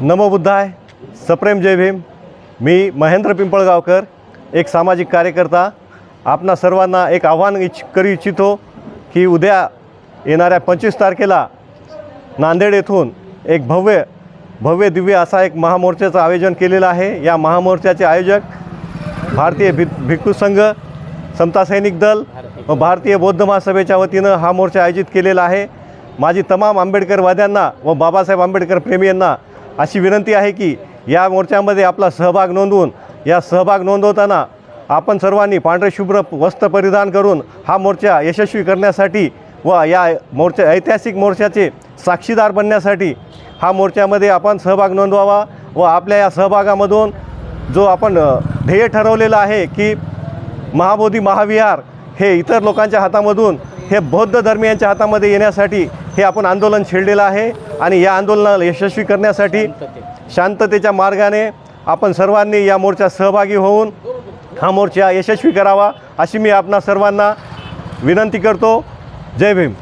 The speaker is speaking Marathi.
नमो बुद्धाय सप्रेम जय भीम. मी महेंद्र पिंपळगावकर एक सामाजिक कार्यकर्ता. आपणा सर्वांना एक आव्हान इच्छ करू इच्छितो की उद्या येणाऱ्या पंचवीस तारखेला नांदेड येथून एक भव्य भव्य दिव्य असा एक महामोर्चाचं आयोजन केलेलं आहे. या महामोर्चाचे आयोजक भारतीय भि भिक्खू संघ समता सैनिक दल व भारतीय बौद्ध महासभेच्या वतीनं हा मोर्चा आयोजित केलेला आहे. माझी तमाम आंबेडकरवाद्यांना व बाबासाहेब आंबेडकर प्रेमींना अशी विनंती आहे की या मोर्चामध्ये आपला सहभाग नोंदवून या सहभाग नोंदवताना आपण सर्वांनी पांढरे शुभ्र वस्त्र परिधान करून हा मोर्चा यशस्वी करण्यासाठी व या मोर्चा ऐतिहासिक मोर्चाचे साक्षीदार बनण्यासाठी हा मोर्चामध्ये आपण सहभाग नोंदवावा व आपल्या या सहभागामधून जो आपण ध्येय ठरवलेलं आहे की महाबोधी महाविहार हे इतर लोकांच्या हातामधून हे बौद्ध धर्मियांच्या हातामध्ये येण्यासाठी हे आपण आंदोलन छेडलेलं आहे. आणि या आंदोलनाला यशस्वी करण्यासाठी शांततेच्या मार्गाने आपण सर्वांनी या मोर्चात सहभागी होऊन हा मोर्चा यशस्वी करावा अशी मी आपणा सर्वांना विनंती करतो. जय भीम.